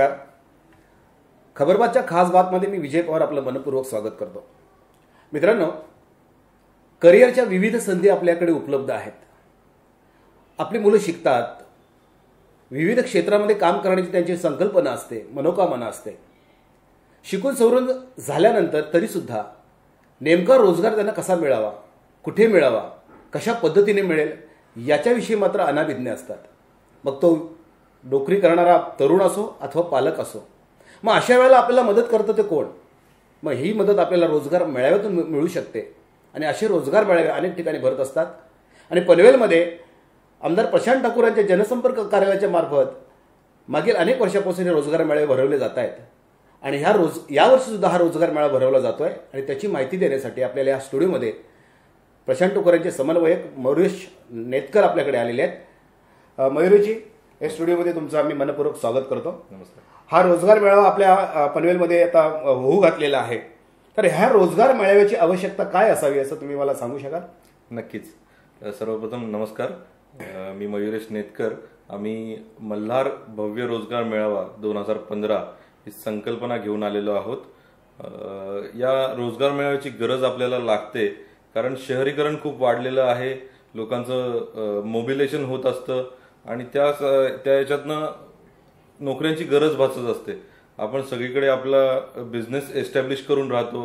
नमस्कार. खबरबातच्या खास बातमध्ये मी विजय पवार आपलं मनपूर्वक स्वागत करतो. मित्रांनो करिअरच्या विविध संधी आपल्याकडे उपलब्ध आहेत. आपली मुलं शिकतात. विविध क्षेत्रामध्ये काम करण्याची त्यांची संकल्पना असते मनोकामना असते. शिकून सवरून झाल्यानंतर तरीसुद्धा नेमका रोजगार त्यांना कसा मिळावा कुठे मिळावा कशा पद्धतीने मिळेल याच्याविषयी मात्र अनाभिज्ञ असतात. मग तो नोकरी करणारा तरुण असो अथवा पालक असो. मग अशा वेळेला आपल्याला मदत करतं ते कोण? मग ही मदत आपल्याला रोजगार मेळाव्यातून मिळू शकते. आणि असे रोजगार मेळावे अनेक ठिकाणी भरत असतात. आणि पनवेलमध्ये आमदार प्रशांत ठाकूर यांच्या जनसंपर्क कार्यालयाच्या मार्फत मागील अनेक वर्षापासून हे रोजगार मेळावे भरवले जात आहेत. आणि ह्या रोज यावर्षी सुद्धा हा रोजगार मेळावा भरवला जातो आहे आणि त्याची माहिती देण्यासाठी आपल्याला या स्टुडिओमध्ये प्रशांत टोकर यांचे समन्वयक मयुरेश नेतकर आपल्याकडे आलेले आहेत. मयुरेशजी या स्टुडिओमध्ये तुमचं आम्ही मनपूर्वक स्वागत करतो. नमस्कार. हा रोजगार मेळावा आपल्या पनवेलमध्ये आता होऊ घातलेला आहे. तर ह्या रोजगार मेळाव्याची आवश्यकता काय असावी असं तुम्ही मला सांगू शकाल? नक्कीच. सर्वप्रथम नमस्कार. मी मयुरेश नेतकर. आम्ही मल्हार भव्य रोजगार मेळावा दोन हजार पंधरा ही संकल्पना घेऊन आलेलो आहोत. या रोजगार मेळाव्याची गरज आपल्याला लागते कारण शहरीकरण खूप वाढलेलं आहे. लोकांचं मोबिलेशन होत असतं. आणि त्या त्या याच्यातनं नोकऱ्यांची गरज भासत असते. आपण सगळीकडे आपला बिझनेस एस्टॅब्लिश करून राहतो.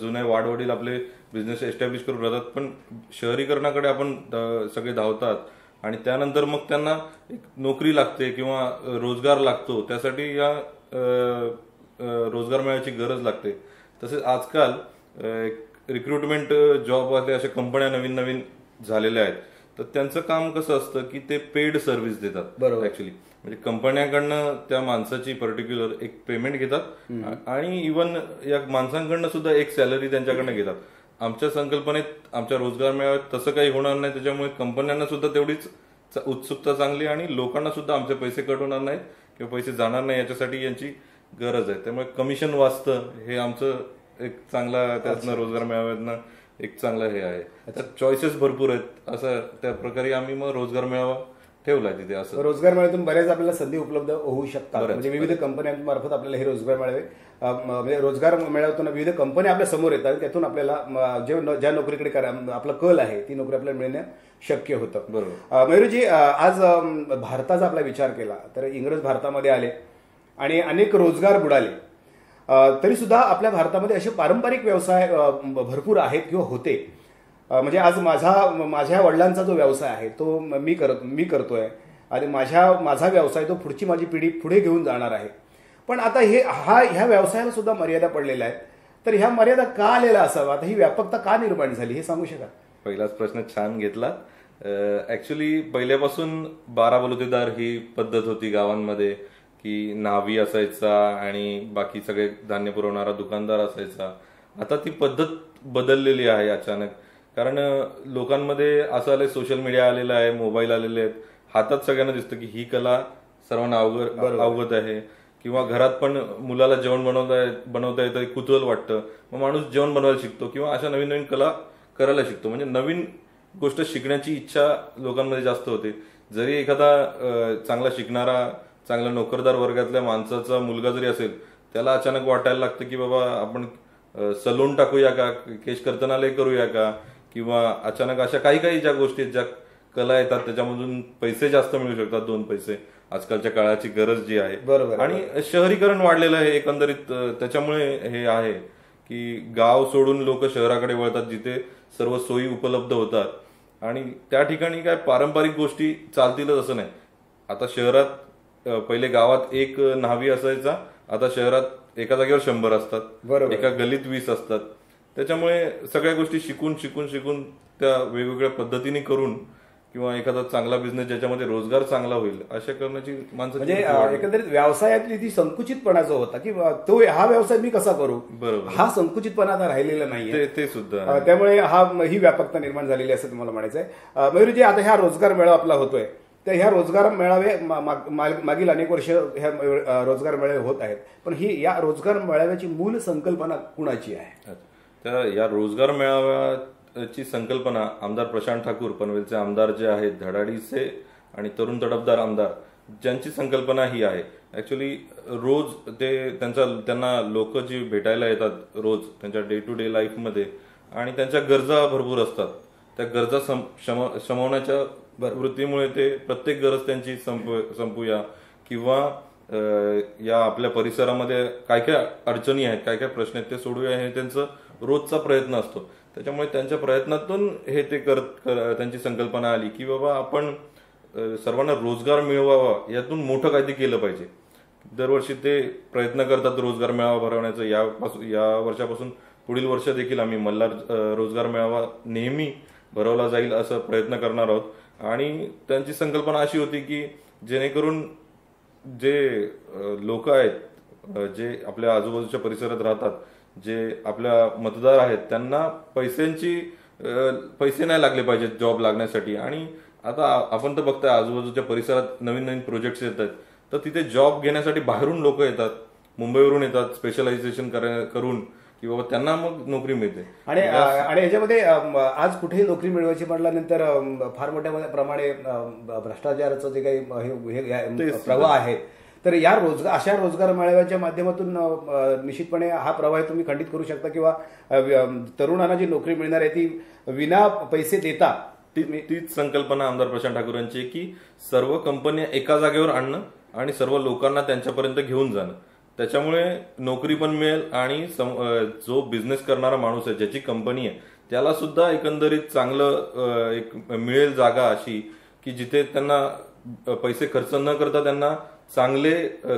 जुने वाडवडील आपले बिझनेस एस्टॅब्लिश करून राहतात. पण शहरीकरणाकडे आपण सगळे धावतात. आणि त्यानंतर मग त्यांना एक नोकरी लागते किंवा रोजगार लागतो. त्यासाठी या रोजगार मिळायची गरज लागते. तसेच आजकाल रिक्रुटमेंट जॉबवाले अशा कंपन्या नवीन नवीन झालेल्या आहेत. तर त्यांचं काम कसं असतं की ते पेड सर्व्हिस देतात बरोबर. ऍक्च्युली म्हणजे कंपन्याकडनं त्या माणसाची पर्टिक्युलर एक पेमेंट घेतात आणि इवन या माणसांकडनं सुद्धा एक सॅलरी त्यांच्याकडनं घेतात. आमच्या संकल्पनेत आमच्या रोजगार मेळाव्यात तसं काही होणार नाही त्याच्यामुळे कंपन्यांना सुद्धा तेवढीच उत्सुकता चांगली आणि लोकांना सुद्धा आमचे पैसे कट होणार नाहीत किंवा पैसे जाणार नाही याच्यासाठी यांची गरज आहे. त्यामुळे कमिशन वाचतं हे आमचं एक चांगला त्यातनं रोजगार मेळाव्यातनं एक चांगलं हे आहे. त्यात चॉईसेस भरपूर आहेत. असं त्या प्रकारे आम्ही मग रोजगार मेळावा ठेवलाय तिथे असं. रोजगार मेळाव्यातून बऱ्याच आपल्याला संधी उपलब्ध होऊ शकतात. म्हणजे विविध कंपन्यांमार्फत आपल्याला हे रोजगार मेळावे. म्हणजे रोजगार मेळाव्यातून विविध कंपन्या आपल्यासमोर येतात. त्यातून आपल्याला जे ज्या नोकरीकडे करा आपला कल आहे ती नोकरी आपल्याला मिळणं शक्य होतं. बरोबर. मयूरजी आज भारताचा आपला विचार केला तर इंग्रज भारतामध्ये आले आणि अनेक रोजगार बुडाले. तरी सुद्धा आपल्या भारतामध्ये असे पारंपरिक व्यवसाय भरपूर आहेत किंवा होते. म्हणजे आज माझा माझ्या वडिलांचा जो व्यवसाय आहे तो मी करत मी करतोय. आणि माझ्या माझा व्यवसाय तो पुढची माझी पिढी पुढे घेऊन जाणार आहे. पण आता हे हा ह्या व्यवसायाला सुद्धा मर्यादा पडलेल्या आहेत. तर ह्या मर्यादा का आलेल्या असावा आता ही व्यापकता का निर्माण झाली हे सांगू शकाल? पहिलाच प्रश्न छान घेतला. ऍक्च्युली पहिल्यापासून बारा बलुतेदार ही पद्धत होती गावांमध्ये. की नावी असायचा आणि बाकी सगळे धान्य पुरवणारा दुकानदार असायचा. आता ती पद्धत बदललेली आहे अचानक. कारण लोकांमध्ये असं आलंय सोशल मीडिया आलेला आहे मोबाईल आलेले आहेत. हातात सगळ्यांना दिसतं की ही कला सर्वांना अवगत अवगत आहे. किंवा घरात पण मुलाला जेवण बनवता बनवता येतं कुतूहल वाटतं. मग माणूस जेवण बनवायला शिकतो किंवा अशा नवीन नवीन कला करायला शिकतो. म्हणजे नवीन गोष्ट शिकण्याची इच्छा लोकांमध्ये जास्त होते. जरी एखादा चांगला शिकणारा चांगला नोकरदार वर्गातल्या माणसाचा मुलगा जरी असेल त्याला अचानक वाटायला लागतं की बाबा आपण सलून टाकूया का? केश कर्तनालय करूया का? किंवा अचानक अशा काही काही ज्या गोष्टी आहेत, ज्या कला येतात त्याच्यामधून पैसे जास्त मिळू शकतात दोन पैसे. आजकालच्या काळाची गरज जी आहे. बरोबर, आणि शहरीकरण वाढलेलं आहे एकंदरीत त्याच्यामुळे हे आहे की गाव सोडून लोक शहराकडे वळतात जिथे सर्व सोयी उपलब्ध होतात. आणि त्या ठिकाणी काय पारंपरिक गोष्टी चालतीलच असं नाही. आता शहरात पहिले गावात एक न्हावी असायचा आता शहरात एका जागेवर शंभर असतात. बरोबर. एका गलीत वीस असतात. त्याच्यामुळे सगळ्या गोष्टी शिकून शिकून शिकून त्या वेगवेगळ्या पद्धतीने करून किंवा एखादा चांगला बिझनेस ज्याच्यामध्ये रोजगार चांगला होईल अशा करण्याची माणसाची म्हणजे. एकंदरीत व्यवसायातली ती संकुचितपणा जो होता की तो हा व्यवसाय मी कसा करू? बरोबर. हा संकुचितपणा आता राहिलेला नाहीये. ते ते सुद्धा त्यामुळे हा ही व्यापकता निर्माण झालेली असं तुम्हाला म्हणायचं आहे मयुरजी आता ह्या रोजगार मेळावा आपला होतोय. त्या ह्या रोजगार मेळावे मा- मागील अनेक वर्ष ह्या रोजगार मेळावे होत आहेत. पण ही या रोजगार मेळाव्याची मूल संकल्पना कुणाची आहे? तर या रोजगार मेळाव्याची संकल्पना आमदार प्रशांत ठाकूर पनवेलचे आमदार जे आहेत धडाडीचे आणि तरुण तडफदार आमदार ज्यांची संकल्पना ही आहे. ऍक्च्युली रोज ते त्यांचा त्यांना लोक जी भेटायला येतात रोज त्यांच्या डे टू डे लाईफमध्ये आणि त्यांच्या गरजा भरपूर असतात. त्या गरजा सम- शमवण्याच्या वृत्तीमुळे ते प्रत्येक गरज त्यांची संपू संपूया. किंवा या आपल्या परिसरामध्ये काय काय अडचणी आहेत काय काय प्रश्न आहेत ते सोडूया हे त्यांचं रोजचा प्रयत्न असतो. त्याच्यामुळे त्यांच्या प्रयत्नातून हे ते करत कर- त्यांची संकल्पना आली की बाबा आपण सर्वांना रोजगार मिळवावा यातून मोठं काहीतरी केलं पाहिजे. दरवर्षी ते प्रयत्न करतात रोजगार मेळावा भरवण्याचा. यापासून या वर्षापासून पुढील वर्ष देखील आम्ही मल्हार रोजगार मेळावा नेहमी भरवला जाईल असं प्रयत्न करणार आहोत. आणि त्यांची संकल्पना अशी होती की जेणेकरून जे लोक आहेत जे आपल्या आजूबाजूच्या परिसरात राहतात जे आपल्या मतदार आहेत त्यांना पैशांची पैसे नाही लागले पाहिजेत जॉब लागण्यासाठी. आणि आता आपण तर बघताय आजूबाजूच्या परिसरात नवीन नवीन प्रोजेक्ट्स येत आहेत. तर तिथे जॉब घेण्यासाठी बाहेरून लोक येतात मुंबईवरून येतात स्पेशलायझेशन करून. की बाबा त्यांना मग नोकरी मिळते. आणि आणि याच्यामध्ये आज कुठेही नोकरी मिळवायची म्हटल्यानंतर फार मोठ्या प्रमाणे भ्रष्टाचाराचं जे काही प्रवाह आहे तर या रोजगार अशा रोजगार मेळाव्याच्या माध्यमातून निश्चितपणे हा प्रवाह तुम्ही खंडित करू शकता किंवा तरुणांना जी नोकरी मिळणार आहे ती विना पैसे देता ती तीच संकल्पना आमदार प्रशांत ठाकूर यांची की सर्व कंपन्या एका जागेवर आणणं आणि सर्व लोकांना त्यांच्यापर्यंत घेऊन जाणं. त्याच्यामुळे नोकरी पण मिळेल आणि जो बिझनेस करणारा माणूस आहे ज्याची कंपनी आहे त्याला सुद्धा एकंदरीत चांगलं एक मिळेल जागा अशी की जिथे त्यांना पैसे खर्च न करता त्यांना चांगले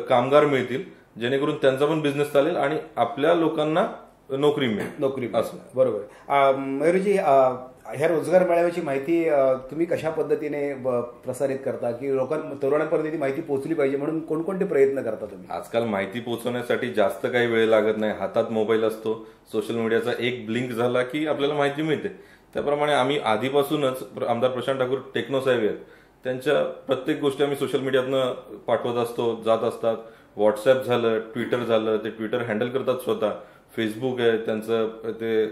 कामगार मिळतील जेणेकरून त्यांचा पण बिझनेस चालेल आणि आपल्या लोकांना नोकरी मिळेल. नोकरी असं. बरोबर. मयूरजी ह्या रोजगार मेळाव्याची माहिती तुम्ही कशा पद्धतीने ब- प्रसारित करता? की लोकांना तरुणांपर्यंत ती माहिती पोहोचली पाहिजे म्हणून कोणकोणते प्रयत्न करता तुम्ही? आजकाल माहिती पोहोचवण्यासाठी जास्त काही वेळ लागत नाही. हातात मोबाईल असतो. सोशल मीडियाचा एक ब्लिंक झाला की आपल्याला माहिती मिळते. त्याप्रमाणे आम्ही आधीपासूनच आमदार प्रशांत ठाकूर टेक्नो साहेब आहेत. त्यांच्या प्रत्येक गोष्टी आम्ही सोशल मीडियातनं पाठवत असतो जात असतात. व्हॉट्सअप झालं ट्विटर झालं ते ट्विटर हँडल करतात स्वतः. फेसबुक आहे त्यांचं ते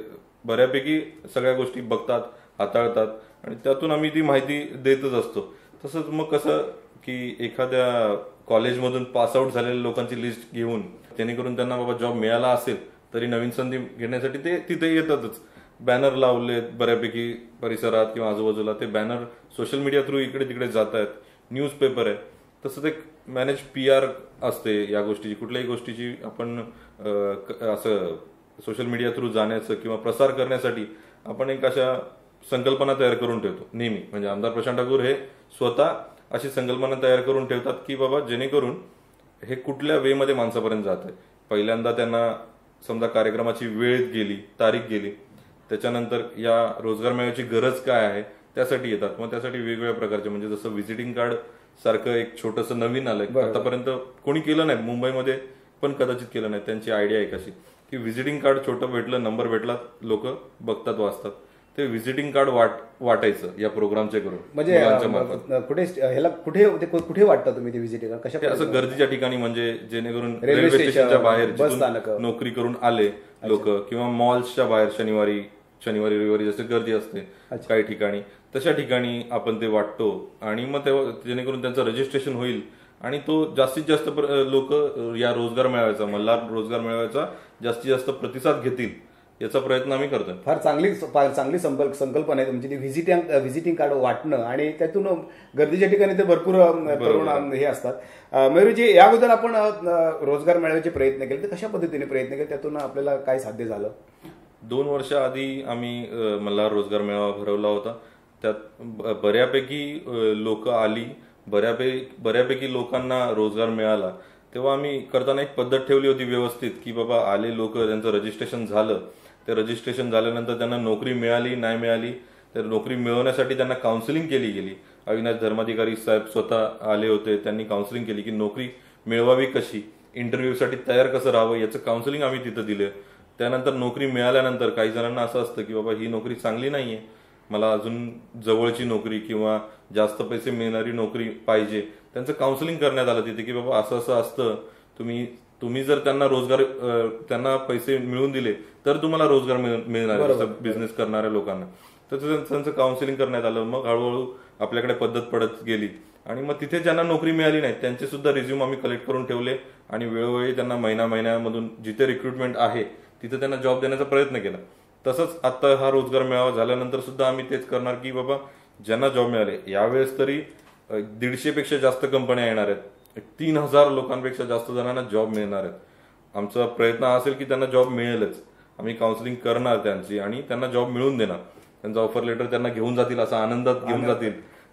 बऱ्यापैकी सगळ्या गोष्टी बघतात हाताळतात आणि त्यातून आम्ही ती माहिती देतच असतो. तसंच मग कसं की एखाद्या कॉलेजमधून पासआउट झालेल्या लोकांची लिस्ट घेऊन जेणेकरून त्यांना बाबा जॉब मिळाला असेल तरी नवीन संधी घेण्यासाठी ते तिथे येतातच. बॅनर लावलेत बऱ्यापैकी परिसरात किंवा आजूबाजूला ते बॅनर सोशल मीडिया थ्रू इकडे तिकडे जात आहेत न्यूजपेपर आहे. तसंच एक मॅनेज पी आर असते या गोष्टीची कुठल्याही गोष्टीची आपण क- असं सोशल मीडिया थ्रू जाण्याचं किंवा प्रसार करण्यासाठी आपण एक अशा संकल्पना तयार करून ठेवतो नेहमी. म्हणजे आमदार प्रशांत ठाकूर हे स्वतः अशी संकल्पना तयार करून ठेवतात की बाबा जेणेकरून हे कुठल्या वे मध्ये माणसापर्यंत जात आहे. पहिल्यांदा त्यांना समजा कार्यक्रमाची वेळ गेली तारीख गेली त्याच्यानंतर या रोजगार मेळ्याची गरज काय आहे त्यासाठी येतात. मग त्यासाठी वेगवेगळ्या प्रकारचे म्हणजे जसं व्हिजिटिंग कार्ड सारखं एक छोटंसं नवीन आलंय. आतापर्यंत कोणी केलं नाही. मुंबईमध्ये पण कदाचित केलं नाही. त्यांची आयडिया आहे कशी की व्हिजिटिंग कार्ड छोटं भेटलं नंबर भेटला लोक बघतात वाचतात. ते व्हिजिटिंग कार्ड वाट वाटायचं या प्रोग्रामचे करून म्हणजे कुठे ह्याला कुठे ते कुठे वाटतं तुम्ही ते व्हिजिट कशा ते असं गर्दीच्या ठिकाणी म्हणजे जेणेकरून रेल्वे रेल्वे स्टेशन, स्टेशनच्या बाहेर. नोकरी करून आले लोक किंवा मॉल्सच्या बाहेर शनिवारी शनिवारी रविवारी जसे गर्दी असते काही ठिकाणी तशा ठिकाणी आपण ते वाटतो. आणि मग तेव्हा जेणेकरून त्यांचं रजिस्ट्रेशन होईल. आणि तो जास्तीत जास्त लोक या रोजगार मेळाव्याचा मल्हार रोजगार मेळाव्याचा जास्तीत जास्त प्रतिसाद घेतील याचा प्रयत्न आम्ही करतोय. फार चांगली चांगली संकल्प संकल्पना आहे. तुमची ती व्हिजिटिंग व्हिजिटिंग कार्ड वाटणं आणि त्यातून गर्दीच्या ठिकाणी ते भरपूर हे असतात. मयूरजी या अगोदर आपण रोजगार मिळवायचे प्रयत्न केले. तर कशा पद्धतीने प्रयत्न केले? त्यातून आपल्याला काय साध्य झालं? दोन वर्ष आधी आम्ही मल्हार रोजगार मेळावा भरवला होता. त्यात बऱ्यापैकी लोक आली. बऱ्यापैकी बऱ्यापैकी लोकांना रोजगार मिळाला. तेव्हा आम्ही करताना एक पद्धत ठेवली होती व्यवस्थित की बाबा आले लोक त्यांचं रजिस्ट्रेशन झालं. ते रजिस्ट्रेशन झाल्यानंतर त्यांना नोकरी मिळाली नाही मिळाली तर नोकरी मिळवण्यासाठी त्यांना काउन्सिलिंग केली गेली. अविनाश धर्माधिकारी साहेब स्वतः आले होते त्यांनी काउन्सिलिंग केली की नोकरी मिळवावी कशी? इंटरव्ह्यूसाठी तयार कसं राहावं? याचं काउन्सिलिंग आम्ही तिथं दिलं. त्यानंतर नोकरी मिळाल्यानंतर काही जणांना असं असतं की बाबा ही नोकरी चांगली नाही आहे मला अजून जवळची नोकरी किंवा जास्त पैसे मिळणारी नोकरी पाहिजे. त्यांचं काउन्सिलिंग करण्यात आलं तिथे की बाबा असं असं असतं. तुम्ही तुम्ही जर त्यांना रोजगार त्यांना पैसे मिळवून दिले तर तुम्हाला रोजगार मिळ- मिळणार आहे, जसं बिझनेस करणाऱ्या लोकांना. तर त्यांचं काउन्सिलिंग करण्यात आलं. मग हळूहळू आपल्याकडे पद्धत पडत गेली. आणि मग तिथे ज्यांना नोकरी मिळाली नाही त्यांचे सुद्धा रिझ्यूम आम्ही कलेक्ट करून ठेवले. आणि वेळोवेळी त्यांना महिना महिन्यामधून जिथे रिक्रुटमेंट आहे तिथे त्यांना जॉब देण्याचा प्रयत्न केला. तसंच आता हा रोजगार मेळावा झाल्यानंतर सुद्धा आम्ही तेच करणार की बाबा ज्यांना जॉब मिळाले. यावेळेस तरी दीडशे पेक्षा जास्त कंपन्या येणार आहेत. तीन हजार लोकांपेक्षा जास्त जणांना जॉब मिळणार आहेत. आमचा प्रयत्न असेल की त्यांना जॉब मिळेलच. आम्ही काउन्सिलिंग करणार त्यांची आणि त्यांना जॉब मिळवून देणार. त्यांचं ऑफर लेटर त्यांना घेऊन जातील असा आनंदात घेऊन जातील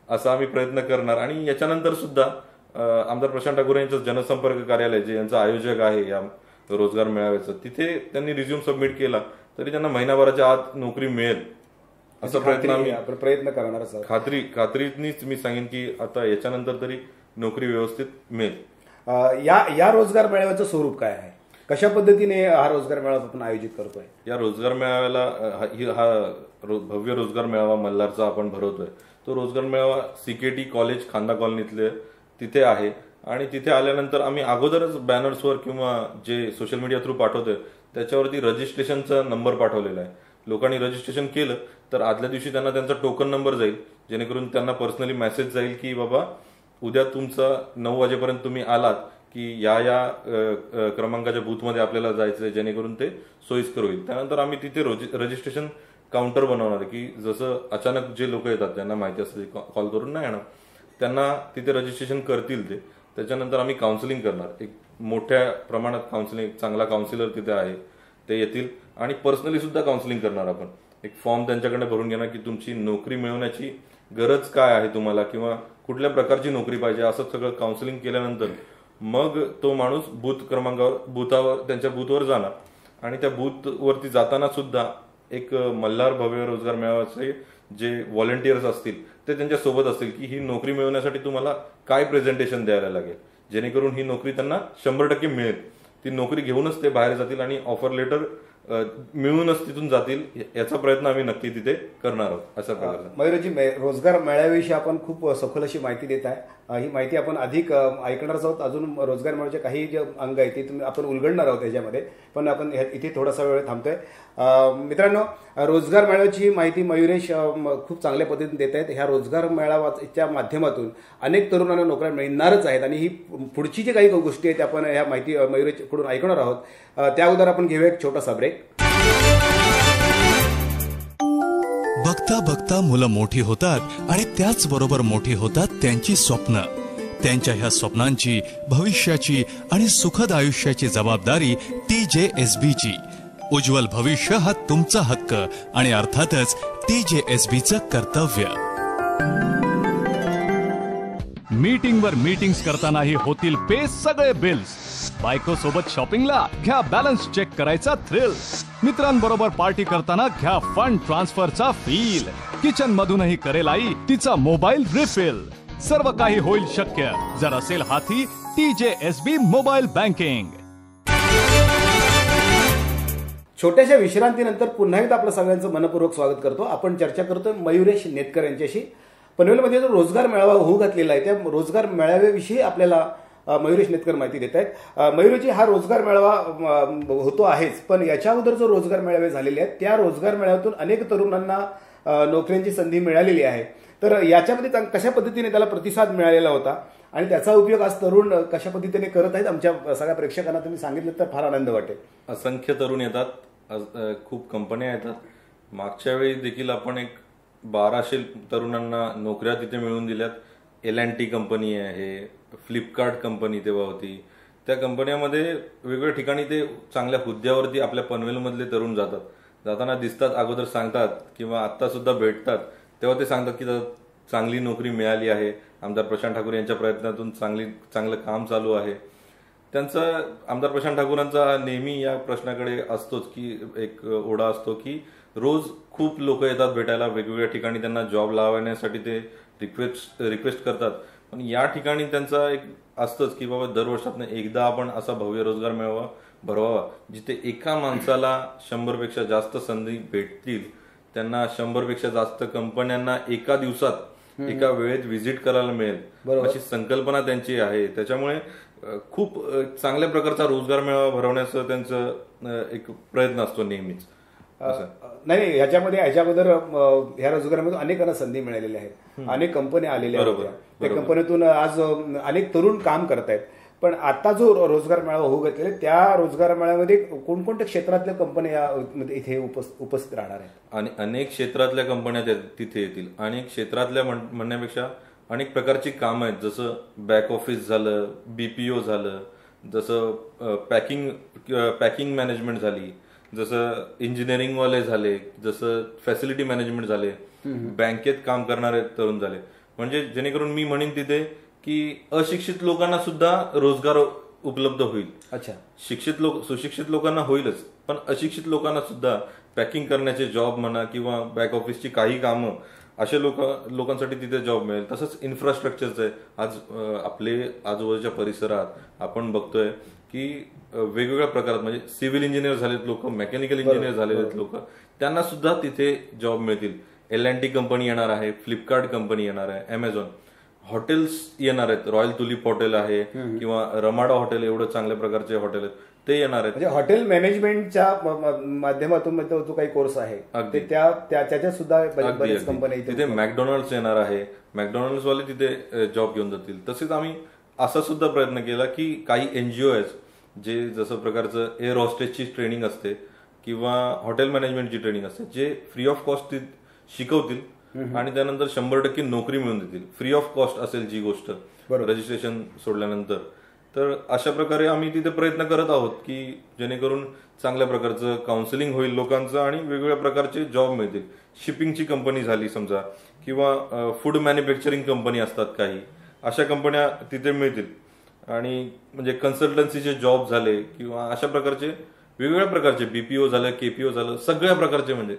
असा आम्ही प्रयत्न करणार. आणि याच्यानंतर सुद्धा आमदार प्रशांत ठाकूर यांचं जनसंपर्क कार्यालय जे यांचं आयोजक आहे या रोजगार मेळाव्याचं तिथे त्यांनी रिझ्यूम सबमिट केला. तरी त्यांना महिनाभराच्या आत नोकरी मिळेल. असा प्रयत्न आम्ही आपण प्रयत्न करणार आहोत खात्री खात्रीनीच मी सांगेन की आता याच्यानंतर तरी नोकरी व्यवस्थित मिळेल. या या रोजगार मेळाव्याचं स्वरूप काय आहे? कशा पद्धतीने हा रोजगार मेळावा आपण आयोजित करतोय? या रोजगार मेळाव्याला हा भव्य रोजगार मेळावा मल्हारचा आपण भरवतोय. तो रोजगार मेळावा सीकेटी कॉलेज खांदा कॉलनीतले तिथे आहे. आणि तिथे आल्यानंतर आम्ही अगोदरच बॅनर्सवर किंवा जे सोशल मीडिया थ्रू पाठवतोय त्याच्यावरती रजिस्ट्रेशनचा नंबर पाठवलेला आहे. लोकांनी रजिस्ट्रेशन केलं तर आदल्या दिवशी त्यांना त्यांचा टोकन नंबर जाईल जेणेकरून त्यांना पर्सनली मेसेज जाईल की बाबा उद्या तुमचा नऊ वाजेपर्यंत तुम्ही आलात की या या क्रमांकाच्या बूथमध्ये आपल्याला जायचं आहे जेणेकरून ते सोयीस्कर होईल. त्यानंतर आम्ही तिथे रजिस्ट्रेशन काउंटर बनवणार की जसं अचानक जे लोक येतात त्यांना माहिती असते कॉल करून नाही येणार त्यांना तिथे रजिस्ट्रेशन करतील ते. त्याच्यानंतर आम्ही काउन्सिलिंग करणार. एक मोठ्या प्रमाणात काउन्सिलिंग चांगला काउन्सिलर तिथे आहे. ते येतील आणि पर्सनली सुद्धा काउन्सिलिंग करणार आपण. एक फॉर्म त्यांच्याकडे भरून घेणार की तुमची नोकरी मिळवण्याची गरज काय आहे तुम्हाला किंवा कुठल्या प्रकारची नोकरी पाहिजे असं सगळं काउन्सिलिंग केल्यानंतर मग तो माणूस बूथ क्रमांकावर बूथावर त्यांच्या बूथवर जाणार. आणि त्या बूथवरती जाताना सुद्धा एक मल्हार भव्य रोजगार मेळाव्याचे जे व्हॉलेंटियर्स असतील ते त्यांच्यासोबत असतील की ही नोकरी मिळवण्यासाठी तुम्हाला काय प्रेझेंटेशन द्यायला लागेल? जेणेकरून ही नोकरी त्यांना शंभर टक्के मिळेल. ती नोकरी घेऊनच ते बाहेर जातील आणि ऑफर लेटर मिळूनच तिथून जातील. याचा प्रयत्न आम्ही नक्की तिथे करणार आहोत अशा प्रकारचा. मयुरजी मे- रोजगार मेळाव्याविषयी आपण खूप सखोल अशी माहिती देत आहे. ही माहिती आपण अधिक ऐकणारच ऐकणार आहोत. अजून रोजगार मेळाव्याचे काही जे अंग आहेत ते आपण उलगडणार आहोत त्याच्यामध्ये पण आपण ह्या- इथे थोडासा वेळ थांबतोय. मित्रांनो रोजगार मेळाव्याची ही माहिती मयुरेश म- खूप चांगल्या पद्धतीने देत आहेत. ह्या रोजगार मेळाव्याच्या माध्यमातून अनेक तरुणांना नोकऱ्या मिळणारच आहेत. आणि ही पुढची जी काही गोष्टी आहेत त्या आपण ह्या माहिती मयुरेशकडून ऐकणार आहोत. त्या अगोदर आपण घेऊया एक छोटासा ब्रेक. बघता बघता मुलं मोठी होतात आणि त्याचबरोबर मोठी होतात त्यांची स्वप्न. त्यांच्या ह्या स्वप्नांची भविष्याची आणि सुखद आयुष्याची जबाबदारी टी जे एस ची. उज्ज्वल भविष्य हा तुमचा हक्क आणि अर्थातच टी जे एस बीचं कर्तव्य. मीटिंग वर मीटिंग्स करतानाही होतील पे सगळे बिल्स. बायको सोबत शॉपिंगला घ्या बॅलन्स चेक करायचा थ्रिल मित्रांबरोबर पार्टी करताना घ्या फंड ट्रान्सफरचा फील किचन मधूनही करेल आई तिचा मोबाईल रिफिल सर्व काही होईल शक्य. जर असेल हाती टी जे एस बी मोबाईल बँकिंग छोट्याशा विश्रांतीनंतर पुन्हा एकदा आपलं सगळ्यांचं मनपूर्वक स्वागत करतो. आपण चर्चा करतोय मयुरेश नेतकर यांच्याशी. पनवेलमध्ये जो रोजगार मेळावा होऊ घातलेला आहे त्या रोजगार मेळाव्याविषयी आपल्याला मयुरेश नेतकर माहिती देत आहेत. अ, मयुरेशजी हा रोजगार मेळावा होतो आहेच पण याच्या अगोदर जो रोजगार मेळावे झालेले आहेत त्या रोजगार मेळाव्यातून अनेक तरुणांना नोकऱ्यांची संधी मिळालेली आहे. तर याच्यामध्ये कशा पद्धतीने त्याला प्रतिसाद मिळालेला होता आणि त्याचा उपयोग आज तरुण कशा पद्धतीने करत आहेत आमच्या सगळ्या प्रेक्षकांना तुम्ही सांगितलं तर फार आनंद वाटेल. असंख्य तरुण येतात खूप कंपन्या येतात. मागच्या वेळी देखील आपण एक बाराशे तरुणांना नोकऱ्या तिथे मिळवून दिल्यात. एल अँड टी कंपनी आहे फ्लिपकार्ट कंपनी तेव्हा होती. त्या कंपन्यामध्ये वेगवेगळ्या ठिकाणी ते चांगल्या हुद्द्यावरती आपल्या पनवेलमधले तरुण जातात. जाताना दिसतात अगोदर सांगतात किंवा आत्ता सुद्धा भेटतात. तेव्हा ते सांगतात की चांगली नोकरी मिळाली आहे. आमदार प्रशांत ठाकूर यांच्या प्रयत्नातून चांगली चांगलं काम चालू आहे. त्यांचा आमदार प्रशांत ठाकूरांचा नेहमी या प्रश्नाकडे असतोच की एक ओढा असतो की रोज खूप लोक येतात भेटायला वेगवेगळ्या ठिकाणी त्यांना जॉब लावण्यासाठी ते रिक्वेस्ट रिक्वेस्ट करतात. पण या ठिकाणी त्यांचा एक असतंच की बाबा दरवर्षातनं एकदा आपण असा भव्य रोजगार मेळावा भरवावा. जिथे एका माणसाला शंभरपेक्षा जास्त संधी भेटतील त्यांना शंभरपेक्षा जास्त कंपन्यांना एका दिवसात एका वेळेत व्हिजिट करायला मिळेल. अशी संकल्पना त्यांची आहे. त्याच्यामुळे खूप चांगल्या प्रकारचा रोजगार मेळावा भरवण्याचं त्यांचं एक प्रयत्न असतो नेहमीच. नाही नाही ह्याच्यामध्ये ह्याच्या अगोदर ह्या रोजगारामध्ये अनेकांना संधी मिळालेल्या आहेत. अनेक कंपन्या आलेल्या बरोबर, होत्या त्या कंपनीतून आज अनेक तरुण काम करत आहेत पण आता जो रोजगार मेळावा होऊ घातलेला त्या रोजगार मेळाव्यामध्ये कोणकोणत्या क्षेत्रातल्या कंपन्या इथे उपस- उपस्थित राहणार आहेत? आणि अनेक क्षेत्रातल्या कंपन्या तिथे येतील. अनेक क्षेत्रातल्या म्हण- म्हणण्यापेक्षा अनेक प्रकारची कामं आहेत. जसं बॅक ऑफिस झालं बीपीओ झालं जसं पॅकिंग पॅकिंग मॅनेजमेंट झाली जसं इंजिनिअरिंगवाले झाले जसं फॅसिलिटी मॅनेजमेंट झाले बँकेत काम करणारे तरुण झाले. म्हणजे जेणेकरून मी म्हणेन तिथे की अशिक्षित लोकांना सुद्धा रोजगार उपलब्ध होईल. अच्छा. शिक्षित लोक सुशिक्षित लोकांना होईलच पण अशिक्षित लोकांना सुद्धा पॅकिंग करण्याचे जॉब म्हणा किंवा बॅक ऑफिसची काही कामं अशा लोक लोकांसाठी तिथे जॉब मिळेल. तसंच इन्फ्रास्ट्रक्चरचं आहे. आज आपले आजूबाजूच्या परिसरात आपण बघतोय की वेगवेगळ्या प्रकारात म्हणजे सिव्हिल इंजिनियर झालेत लोक मेकॅनिकल इंजिनियर झालेले लोक. त्यांना सुद्धा तिथे जॉब मिळतील. एल अँड टी कंपनी येणार आहे फ्लिपकार्ट कंपनी येणार आहे अमेझॉन हॉटेल्स येणार आहेत. रॉयल तुलिप हॉटेल आहे किंवा रमाडा हॉटेल एवढं चांगल्या प्रकारचे हॉटेल आहेत. ते येणार आहेत. म्हणजे हॉटेल मॅनेजमेंटच्या माध्यमातून जो काही कोर्स आहे. अगदी. ते त्या त्या- त्याच्यात सुद्धा बरेच. कंपन्या तिथे मॅकडॉनल्ड्स येणार आहे. मॅकडॉनल्ड्स वाले तिथे जॉब घेऊन जातील. तसेच आम्ही असा सुद्धा प्रयत्न केला की काही एनजीओ आहेत जे जसं प्रकारचं एअर हॉस्टेसची ट्रेनिंग असते किंवा हॉटेल मॅनेजमेंटची ट्रेनिंग असते जे फ्री ऑफ कॉस्ट शिकवतील आणि त्यानंतर शंभर टक्के नोकरी मिळवून देतील. फ्री ऑफ कॉस्ट असेल जी गोष्ट. रजिस्ट्रेशन सोडल्यानंतर. तर अशा प्रकारे आम्ही तिथे प्रयत्न करत आहोत की जेणेकरून चांगल्या प्रकारचं काउन्सिलिंग होईल लोकांचं आणि वेगवेगळ्या प्रकारचे जॉब मिळतील. शिपिंगची कंपनी झाली समजा किंवा फूड मॅन्युफॅक्चरिंग कंपनी असतात काही अशा कंपन्या तिथे मिळतील. आणि म्हणजे कन्सल्टन्सीचे जॉब झाले किंवा अशा प्रकारचे वेगवेगळ्या प्रकारचे बीपीओ झालं केपीओ झालं सगळ्या प्रकारचे म्हणजे.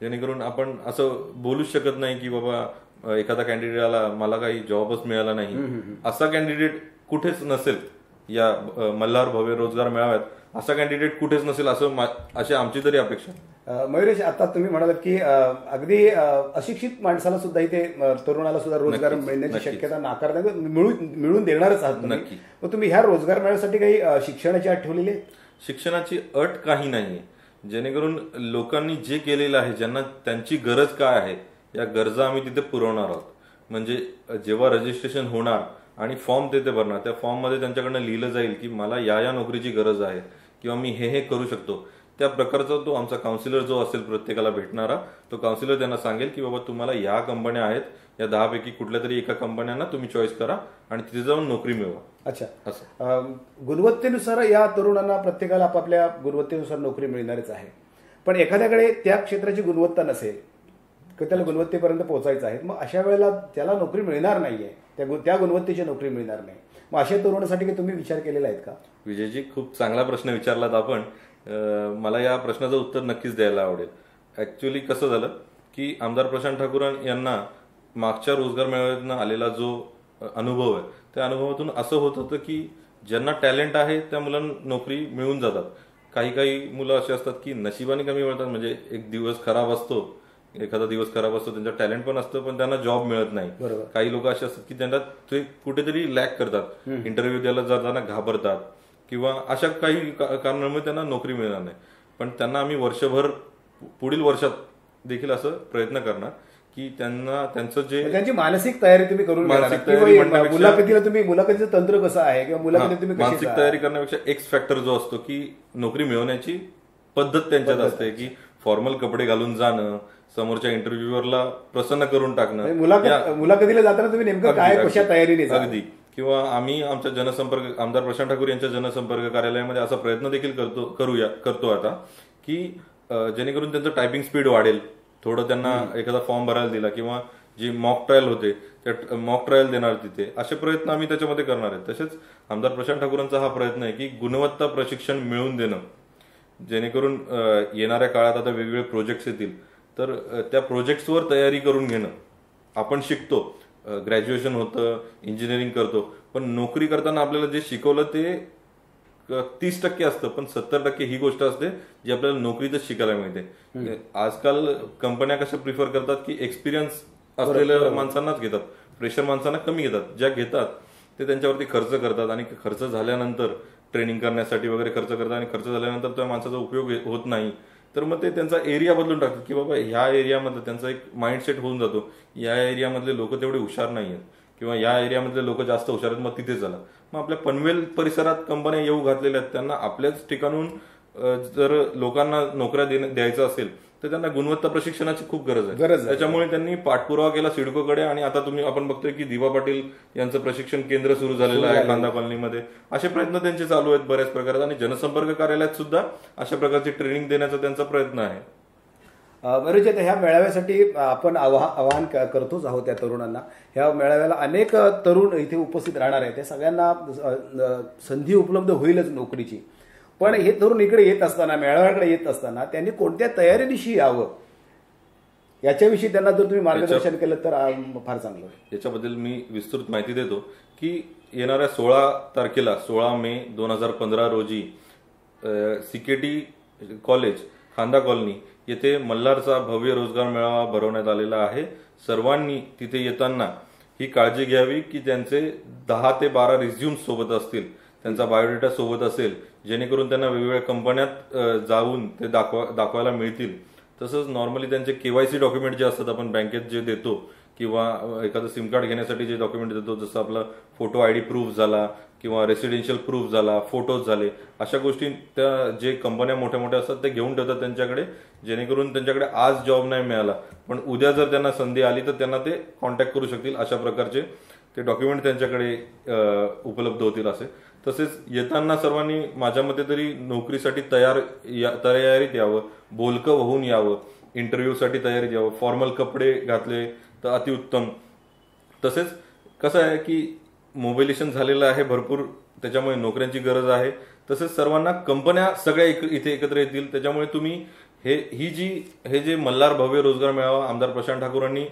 जेणेकरून आपण असं बोलूच शकत नाही की बाबा एखादा कॅन्डिडेट आला मला काही जॉबच मिळाला नाही. असा कॅन्डिडेट कुठेच नसेल या मल्हार भव्य रोजगार मेळाव्यात असा कॅन्डिडेट कुठेच नसेल असं अशी आमची तरी अपेक्षा मयुरेश आता तुम्ही म्हणालात की अगदी अशिक्षित माणसाला सुद्धा इथे तरुणाला सुद्धा रोजगार मिळण्याची. शक्यता नाकारता मिळून देणारच आहात. नक्की. मग तुम्ही ह्या रोजगार मिळण्यासाठी काही शिक्षणाची अट ठेवलेली आहे शिक्षणाची अट काही नाहीये जेणेकरून लोकांनी जे केलेलं आहे ज्यांना त्यांची गरज काय आहे या गरजा आम्ही तिथे पुरवणार आहोत म्हणजे जेव्हा रजिस्ट्रेशन होणार आणि फॉर्म तिथे भरणार त्या फॉर्ममध्ये त्यांच्याकडनं लिहिलं जाईल की मला या या नोकरीची गरज आहे किंवा मी हे हे करू शकतो. त्या प्रकारचा तो आमचा काउन्सिलर जो असेल प्रत्येकाला भेटणारा तो काउन्सिलर त्यांना सांगेल की बाबा तुम्हाला या कंपन्या आहेत या दहापैकी कुठल्या तरी एका कंपन्यांना तुम्ही चॉईस करा आणि तिथे जाऊन नोकरी मिळवा. अच्छा. असं. गुणवत्तेनुसार या तरुणांना प्रत्येकाला आपापल्या गुणवत्तेनुसार नोकरी मिळणारच आहे. पण एखाद्याकडे त्या क्षेत्राची गुणवत्ता नसेल किंवा त्याला गुणवत्तेपर्यंत पोहोचायचं आहे. मग अशा वेळेला त्याला नोकरी मिळणार नाहीये. त्या गु- त्या गुणवत्तेची नोकरी मिळणार नाही. मग अशा तरुणासाठी की तुम्ही विचार केलेला आहेत का? विजयजी खूप चांगला प्रश्न विचारलात आपण. मला या प्रश्नाचं उत्तर नक्कीच द्यायला आवडेल. ऍक्च्युली कसं झालं की आमदार प्रशांत ठाकूर यांना मागच्या रोजगार मेळाव्यातनं आलेला जो अनुभव आहे त्या अनुभवातून असं होत होतं की ज्यांना टॅलेंट आहे त्या मुलांना नोकरी मिळून जातात. काही काही मुलं अशी असतात की नशिबाने कमी मिळतात. म्हणजे एक दिवस खराब असतो एखादा दिवस खराब असतो त्यांचं टॅलेंट पण असतं पण त्यांना जॉब मिळत नाही. काही लोक असे असतात की त्यांना ते कुठेतरी लॅक करतात. इंटरव्ह्यू द्यायला जाताना घाबरतात. किंवा अशा काही कारणामुळे त्यांना नोकरी मिळणार नाही. पण त्यांना आम्ही वर्षभर पुढील वर्षात देखील असं प्रयत्न करणार की त्यांना त्यांचं जे त्यांची मानसिक तयारी तुम्ही करून मानसिक. तयारी मुलाखतीला तुम्ही मुलाखतीचं तंत्र कसं आहे? किंवा मुलाखतीत तुम्ही कशी मानसिक तयारी करण्यापेक्षा एक्स फॅक्टर जो असतो की नोकरी मिळवण्याची पद्धत त्यांच्यात असते की फॉर्मल कपडे घालून जाणं समोरच्या इंटरव्ह्यूवरला प्रसन्न करून टाकणं. मुलाखतीला जाताना तुम्ही नेमकं अगदी, काय. कशा तयारीने अगदी. किंवा आम्ही आमच्या जनसंपर्क आमदार प्रशांत ठाकूर यांच्या जनसंपर्क कार्यालयामध्ये असा प्रयत्न देखील करतो करूया करतो आता की जेणेकरून त्यांचं टायपिंग स्पीड वाढेल. थोडं त्यांना एखादा फॉर्म भरायला दिला किंवा जी मॉक ट्रायल होते त्या मॉक ट्रायल देणार तिथे असे प्रयत्न आम्ही त्याच्यामध्ये करणार आहेत तसेच आमदार प्रशांत ठाकूरांचा हा प्रयत्न आहे की गुणवत्ता प्रशिक्षण मिळवून देणं. जेणेकरून येणाऱ्या काळात आता वेगवेगळे प्रोजेक्ट्स येतील. तर त्या प्रोजेक्ट्सवर तयारी करून घेणं. आपण शिकतो. ग्रॅज्युएशन होतं इंजिनिअरिंग करतो. पण नोकरी करताना आपल्याला जे शिकवलं ते तीस टक्के असतं पण सत्तर टक्के ही गोष्ट असते जी आपल्याला नोकरीतच शिकायला मिळते. आजकाल कंपन्या कशा प्रिफर करतात की एक्सपिरियन्स असलेल्या माणसांनाच घेतात. फ्रेशर माणसांना कमी घेतात. ज्या घेतात ते त्यांच्यावरती खर्च करतात आणि खर्च झाल्यानंतर ट्रेनिंग करण्यासाठी वगैरे खर्च करतात आणि खर्च झाल्यानंतर त्या माणसाचा उपयोग होत नाही. तर मग ते त्यांचा एरिया बदलून टाकतात की बाबा ह्या एरियामधलं त्यांचा एक माइंडसेट होऊन जातो. या एरियामधले लोक तेवढे हुशार नाही आहेत किंवा या एरियामधले लोक जास्त हुशार आहेत मग तिथे चला मग आपल्या पनवेल परिसरात कंपन्या येऊ घातलेल्या आहेत त्यांना आपल्याच ठिकाणून जर लोकांना नोकऱ्या देणं- द्यायचं असेल तर त्यांना गुणवत्ता प्रशिक्षणाची खूप गरज आहे. गरज. त्याच्यामुळे त्यांनी पाठपुरावा केला सिडकोकडे आणि आता तुम्ही आपण बघतोय की दिवा पाटील यांचं प्रशिक्षण केंद्र सुरू झालेलं आहे कांदा कॉलनीमध्ये. असे प्रयत्न त्यांचे चालू आहेत बऱ्याच प्रकारात आणि जनसंपर्क कार्यालयात सुद्धा अशा प्रकारची ट्रेनिंग देण्याचा त्यांचा प्रयत्न आहे. बरोबर ह्या मेळाव्यासाठी आपण आवा आवाहन क- करतोच आहोत त्या तरुणांना. ह्या मेळाव्याला अनेक तरुण इथे उपस्थित राहणार आहेत. त्या सगळ्यांना संधी उपलब्ध होईलच नोकरीची. पण हे तरुण इकडे येत असताना मेळाव्याकडे येत असताना त्यांनी कोणत्या तयारीनिशी यावं? याच्याविषयी त्यांना जर तुम्ही मार्गदर्शन केलं तर फार चांगलं याच्याबद्दल मी विस्तृत माहिती देतो की येणाऱ्या सोळा तारखेला सोळा मे दोन हजार पंधरा रोजी सिकेटी कॉलेज खांदा कॉलनी येथे मल्हारचा भव्य रोजगार मेळावा भरवण्यात आलेला आहे. सर्वांनी तिथे येताना ही काळजी घ्यावी की त्यांचे दहा ते बारा रिझ्युम सोबत असतील. त्यांचा बायोडेटा सोबत असेल जेणेकरून त्यांना वेगवेगळ्या कंपन्यात जाऊन ते दाखवा दाखवायला मिळतील. तसंच नॉर्मली त्यांचे केवायसी डॉक्युमेंट जे असतात आपण बँकेत जे देतो किंवा एखादं सिम कार्ड घेण्यासाठी जे डॉक्युमेंट देतो जसं आपला फोटो आय डी प्रूफ झाला किंवा रेसिडेन्शियल प्रूफ झाला फोटोज झाले अशा गोष्टी त्या जे कंपन्या मोठ्या मोठ्या असतात ते घेऊन ठेवतात त्यांच्याकडे जेणेकरून त्यांच्याकडे आज जॉब नाही मिळाला. पण उद्या जर त्यांना संधी आली तर त्यांना ते कॉन्टॅक्ट करू शकतील अशा प्रकारचे ते डॉक्युमेंट त्यांच्याकडे उपलब्ध होतील असे. तसेच येताना सर्वांनी माझ्या मते तरी नोकरीसाठी तयार या- तयारीत यावं बोलकं होऊन यावं इंटरव्ह्यूसाठी तयारीत यावं फॉर्मल कपडे घातले तर अतिउत्तम. तसेच कसं आहे की मोबिलेशन झालेलं आहे भरपूर त्याच्यामुळे नोकऱ्यांची गरज आहे. तसेच सर्वांना कंपन्या सगळ्या एक- इथे एकत्र येतील. त्याच्यामुळे तुम्ही हे ही जी हे जे मल्हार भव्य रोजगार मेळावा आमदार प्रशांत ठाकूरांनी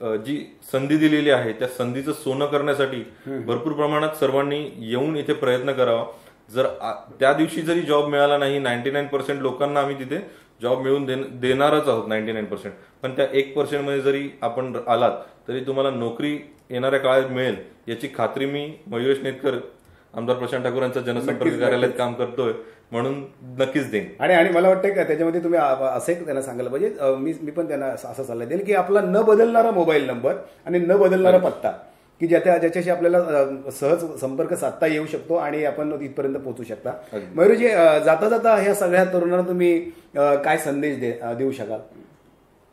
जी संधी दिलेली आहे त्या संधीचं सोनं करण्यासाठी भरपूर प्रमाणात सर्वांनी येऊन इथे प्रयत्न करावा. जर त्या दिवशी जरी जॉब मिळाला नाही नाईन्टी नाईन पर्सेंट लोकांना आम्ही तिथे जॉब मिळवून देन- देणारच आहोत नाईन्टी नाईन पर्सेंट पण त्या एक पर्सेंटमध्ये जरी आपण आलात तरी तुम्हाला नोकरी येणाऱ्या काळात मिळेल याची खात्री मी मयुरेश नेतकर आमदार प्रशांत ठाकूर यांच्या जनसंपर्क कार्यालयात काम करतोय म्हणून नक्कीच देईन. आणि आणि मला वाटतं का त्याच्यामध्ये तुम्ही असं त्यांना सांगायला पाहिजे मी मी पण त्यांना असा सल्ला देईल की आपला न बदलणारा मोबाईल नंबर आणि न बदलणारा पत्ता की ज्याच्या ज्याच्याशी आपल्याला सहज संपर्क साधता येऊ शकतो आणि आपण इथपर्यंत पोहोचू शकता. मयुरजी जाता जाता ह्या सगळ्या तरुणांना तुम्ही काय संदेश देऊ शकाल?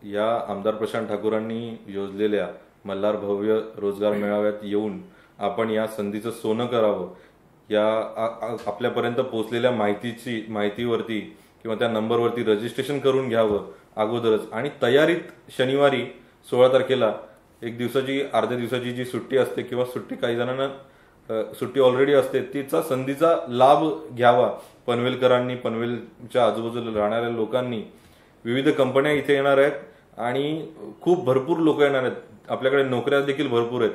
या आमदार प्रशांत ठाकूरांनी योजलेल्या मल्हार भव्य रोजगार मेळाव्यात येऊन आपण या संधीचं सोनं करावं या आपल्यापर्यंत पोहोचलेल्या माहितीची माहितीवरती किंवा त्या नंबरवरती रजिस्ट्रेशन करून घ्यावं अगोदरच. आणि तयारीत शनिवारी सोळा तारखेला एक दिवसाची अर्ध्या दिवसाची जी सुट्टी असते किंवा सुट्टी काही जणांना सुट्टी ऑलरेडी असते तिचा संधीचा लाभ घ्यावा. पनवेलकरांनी पनवेलच्या आजूबाजूला राहणाऱ्या लोकांनी. विविध कंपन्या इथे येणार आहेत आणि खूप भरपूर लोक येणार आहेत. आपल्याकडे नोकऱ्या देखील भरपूर आहेत.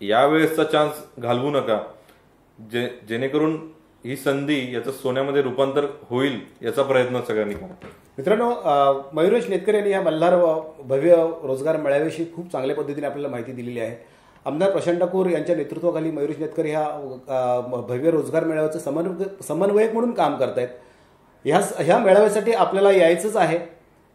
यावेळेसचा चान्स घालवू नका. जे जेणेकरून ही संधी याचं सोन्यामध्ये रूपांतर होईल याचा प्रयत्न सगळ्यांनी करा. मित्रांनो मयुरेश नेतकर यांनी या मल्हार भव्य रोजगार मेळाव्याशी खूप चांगल्या पद्धतीने आपल्याला माहिती दिलेली आहे. आमदार प्रशांत ठाकूर यांच्या नेतृत्वाखाली मयुरेश नेतकर ह्या भव्य रोजगार मेळाव्याचं समन्वय समन्वयक म्हणून काम करतायत. ह्या ह्या मेळाव्यासाठी आपल्याला यायचंच आहे.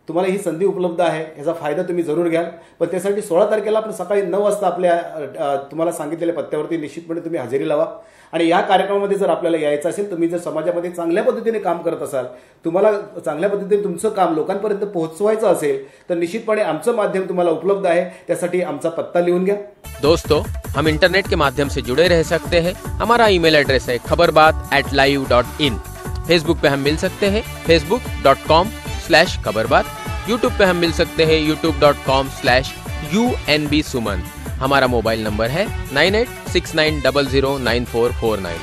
तुम्हाला ही संधी उपलब्ध आहे याचा फायदा तुम्ही जरूर घ्याल. पण त्यासाठी सोळा तारखेला आपण सकाळी नऊ वाजता आपल्या तुम्हाला सांगितलेल्या पत्त्यावरती निश्चितपणे तुम्ही हजेरी लावा. आणि या कार्यक्रमामध्ये जर आपल्याला यायचं असेल तुम्ही जर समाजामध्ये चांगल्या पद्धतीने काम करत असाल तुम्हाला चांगल्या पद्धतीने तुमचं काम लोकांपर्यंत पोहोचवायचं असेल तर निश्चितपणे आमचं माध्यम तुम्हाला उपलब्ध आहे. त्यासाठी आमचा पत्ता लिहून घ्या. दोस्तों हम इंटरनेट के माध्यम से जुड़े रह सकते हैं। हमारा ईमेल एड्रेस है Khabarbaat at live dot in Facebook पे हम मिल सकते हैं। Facebook dot com slash Khabarbaat YouTube पे हम मिल सकते हैं YouTube dot com slash U N B Suman हमारा मोबाइल नंबर है nine eight six nine double zero nine four four nine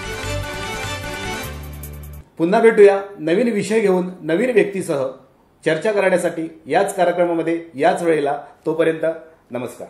पुन्हा भेटूया नवीन विषय घेऊन नवीन व्यक्तीसह. चर्चा करण्यासाठी याच कार्यक्रमामध्ये याच वेळेला तोपर्यंत नमस्कार.